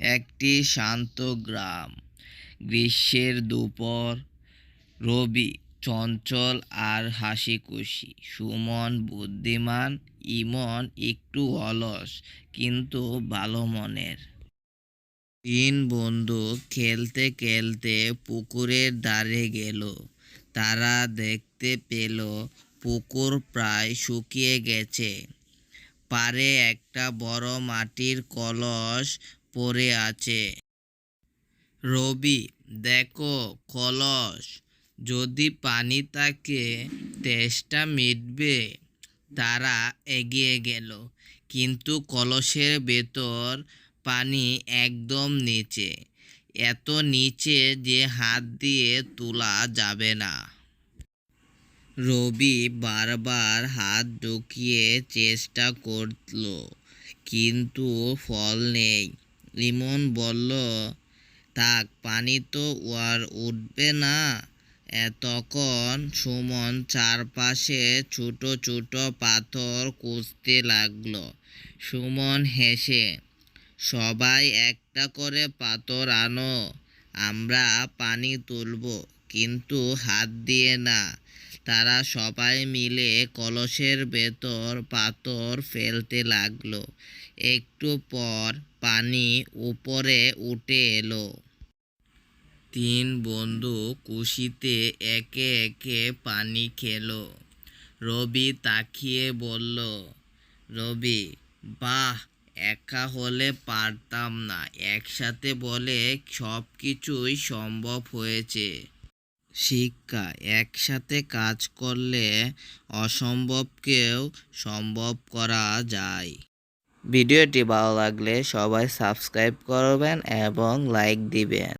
একটি শান্ত গ্রাম। গ্রীষ্মের দুপুর, রবি চঞ্চল আর হাসি খুশি সুমন বুদ্ধিমান, ইমন একটু অলস, কিন্তু ভালো মনের। তিন বন্ধু খেলতে খেলতে পুকুরের ধারে গেল। তারা দেখতে পেল পুকুর প্রায় শুকিয়ে গেছে। পারে একটা বড় মাটির কলস পড়ে আছে। রবি, দেখো কলস, যদি পানি তাকে তেষ্টা মিটবে। তারা এগিয়ে গেল, কিন্তু কলসের ভেতর পানি একদম নিচে। এত নিচে যে হাত দিয়ে তোলা যাবে না। রবি বারবার হাত ঢুকিয়ে চেষ্টা করল, কিন্তু ফল নেই। লিমন বলল, থাক, পানি তো আর উঠবে না। তখন সুমন চারপাশে ছোট ছোট পাথর খুঁজতে লাগল। সুমন হেসে, সবাই একটা করে পাথর আনো, আমরা পানি তুলবো, কিন্তু হাত দিয়ে না। তারা সবাই মিলে কলসের ভেতর পাথর ফেলতে লাগল। একটু পর পানি উপরে উঠে এলো। তিন বন্ধু কুশিতে একে একে পানি খেলো। রবি তাকিয়ে বলল, রবি, বাহ, একা হলে পারতাম না। একসাথে বলে সব কিছুই সম্ভব হয়েছে। শিক্ষা, একসাথে কাজ করলে অসম্ভবকেও সম্ভব করা যায়। ভিডিওটি ভালো লাগলে সবাই সাবস্ক্রাইব করবেন এবং লাইক দিবেন।